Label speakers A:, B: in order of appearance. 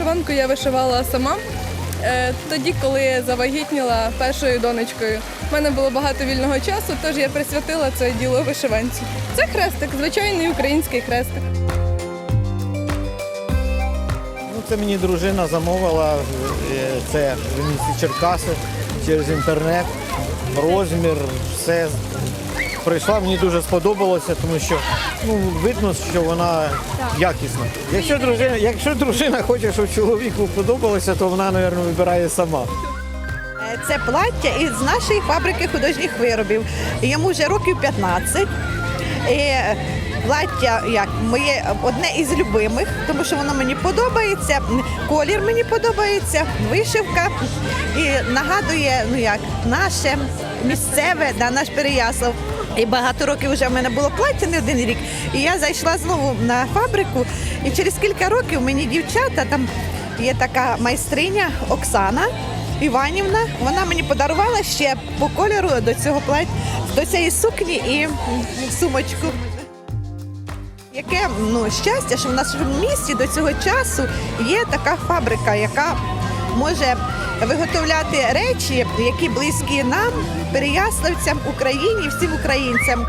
A: вишиванку я вишивала сама. Е, Тоді, коли завагітніла першою донечкою, в мене було багато вільного часу, тож я присвятила це діло вишиванці. Це хрестик, звичайний український хрестик.
B: Ну, це мені дружина замовила е, це в місті Черкаси через інтернет. Розмір, все. Прийшла, мені дуже сподобалося, тому що ну, видно, що вона якісна. Якщо дружина, якщо дружина хоче, щоб чоловіку подобалося, то вона, мабуть, вибирає сама.
C: Е, Це плаття із нашої фабрики художніх виробів. Йому вже років 15. І плаття як моє одне із любимих, тому що воно мені подобається. Колір мені подобається, вишивка і нагадує ну як наше місцеве, да, наш Переяслав. І багато років вже в мене було плаття не один рік. І я зайшла знову на фабрику, і через кілька років мені дівчата там є така майстриня Оксана. Іванівна, вона мені подарувала ще по кольору до цього плаття, до цієї сукні і сумочку. Яке ну, щастя, що в нашому місті до цього часу є така фабрика, яка може виготовляти речі, які близькі нам, переяславцям, Україні, всім українцям.